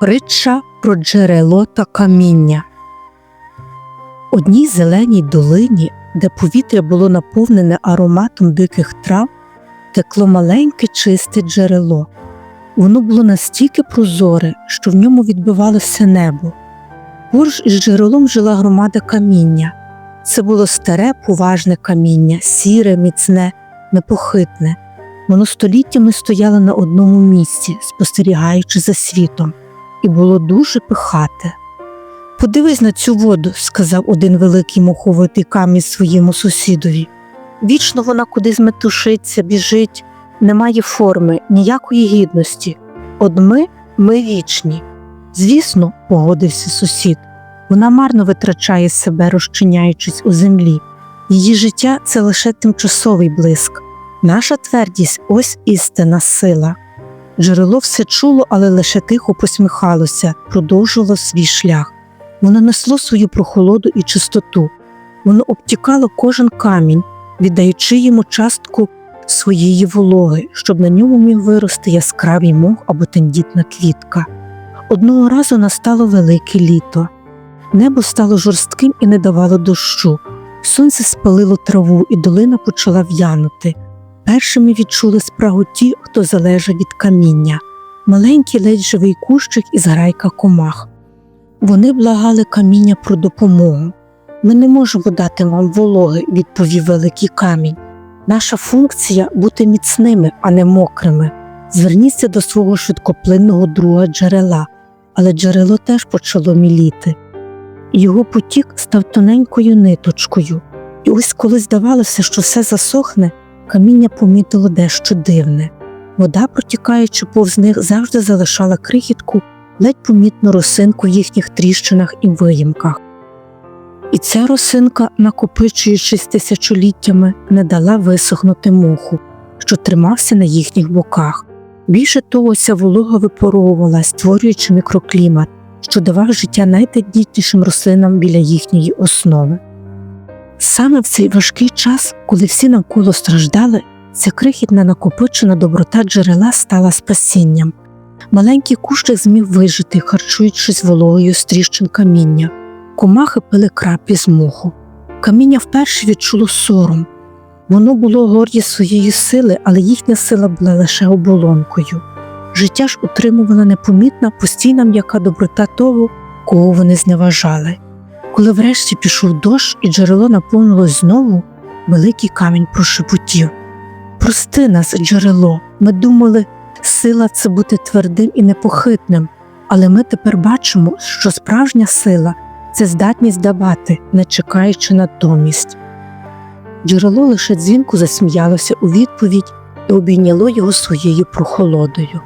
Притча про джерело та каміння. Одній зеленій долині, де повітря було наповнене ароматом диких трав, текло маленьке чисте джерело. Воно було настільки прозоре, що в ньому відбивалося небо. Поруч із джерелом жила громада каміння. Це було старе, поважне каміння, сіре, міцне, непохитне. Воно століттями стояло на одному місці, спостерігаючи за світом, і було дуже пихате. Подивись на цю воду, сказав один великий моховитий камінь своєму сусідові. Вічно вона кудись метушиться, біжить, немає форми, ніякої гідності. От ми, ми вічні. Звісно, погодився сусід. Вона марно витрачає себе, розчиняючись у землі. Її життя це лише тимчасовий блиск. Наша твердість ось істина сила. Джерело все чуло, але лише тихо посміхалося, продовжувало свій шлях. Воно несло свою прохолоду і чистоту. Воно обтікало кожен камінь, віддаючи йому частку своєї вологи, щоб на ньому міг вирости яскравий мох або тендітна квітка. Одного разу настало велике літо. Небо стало жорстким і не давало дощу. Сонце спалило траву, і долина почала в'янути. Першими відчули спрагу ті, хто залежав від каміння, маленький ледь живий кущик із грайка комах. Вони благали каміння про допомогу. Ми не можемо дати вам вологи, відповів великий камінь. Наша функція бути міцними, а не мокрими. Зверніться до свого швидкоплинного друга джерела, але джерело теж почало міліти. Його потік став тоненькою ниточкою, і ось коли здавалося, що все засохне, каміння помітило дещо дивне. Вода, протікаючи повз них, завжди залишала крихітку, ледь помітну росинку в їхніх тріщинах і виїмках. І ця росинка, накопичуючись тисячоліттями, не дала висохнути моху, що тримався на їхніх боках. Більше того, ця волога випаровувала, створюючи мікроклімат, що давав життя найтендітнішим рослинам біля їхньої основи. Саме в цей важкий час, коли всі навколо страждали, ця крихітна накопичена доброта джерела стала спасінням. Маленький кущик зміг вижити, харчуючись вологою з тріщин каміння. Комахи пили краплі з моху. Каміння вперше відчуло сором. Воно було горді своєї сили, але їхня сила була лише оболонкою. Життя ж утримувала непомітна, постійна м'яка доброта того, кого вони зневажали. Коли врешті пішов дощ і джерело наповнилось знову, великий камінь прошепотів. Прости нас, джерело, ми думали, сила це бути твердим і непохитним, але ми тепер бачимо, що справжня сила це здатність давати, не чекаючи натомість. Джерело лише дзвінку засміялося у відповідь і обійняло його своєю прохолодою.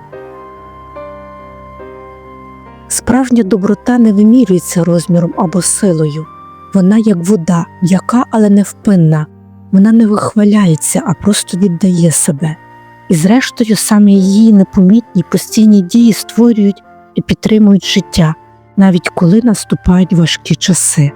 Справжня доброта не вимірюється розміром або силою. Вона як вода, м'яка, але невпинна. Вона не вихваляється, а просто віддає себе. І зрештою, саме її непомітні постійні дії створюють і підтримують життя, навіть коли наступають важкі часи.